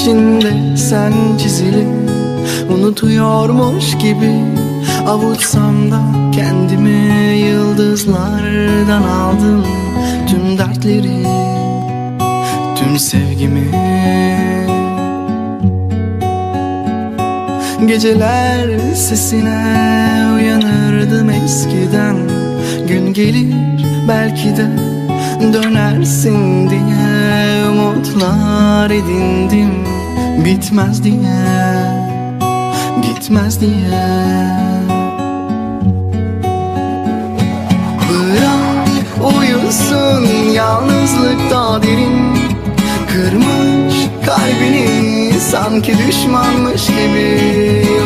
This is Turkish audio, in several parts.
içinde sen çizili Unutuyormuş gibi Avutsam da kendimi yıldızlardan aldım. Tüm dertleri Tüm sevgimi. Geceler sesine uyanırdım eskiden. Gün gelir belki de dönersin diye Umutlar edindim bitmez diye Gitmez diye. Bırak uyusun yalnızlıkta derin. Kırmış kalbini sanki düşmanmış gibi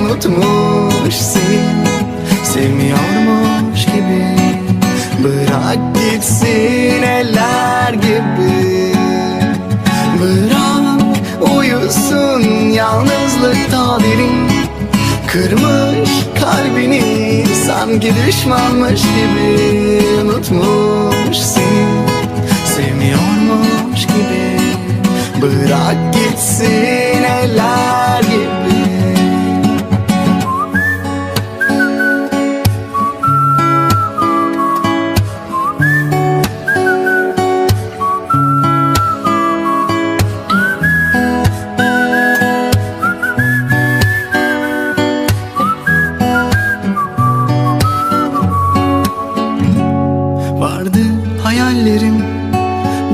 Unutmuş seni yalnızlıkta derin Kırmış kalbini sanki düşmanmış gibi Unutmuş seni. Sevmiyormuş gibi Bırak gitsin eller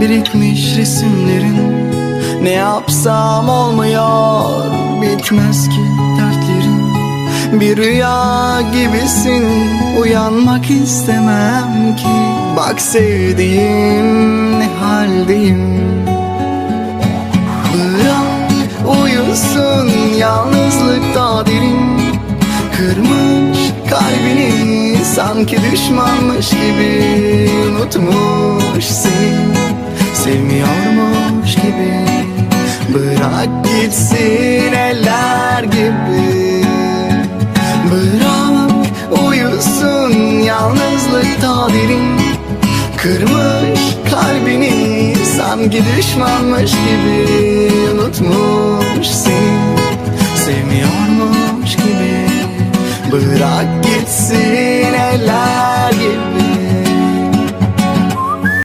Birikmiş resimlerin. Ne yapsam olmuyor Bitmez ki dertlerin Bir rüya gibisin Uyanmak istemem ki. Bak sevdiğim ne haldeyim. Bırak uyusun yalnızlıkta derin. Kırmış kalbini sanki düşmanmış gibi Bırak gitsin eller gibi. Bırak uyusun yalnızlıkta derin Kırmış kalbini sanki düşmanmış gibi. Unutmuş seni sevmiyormuş gibi. Bırak gitsin eller gibi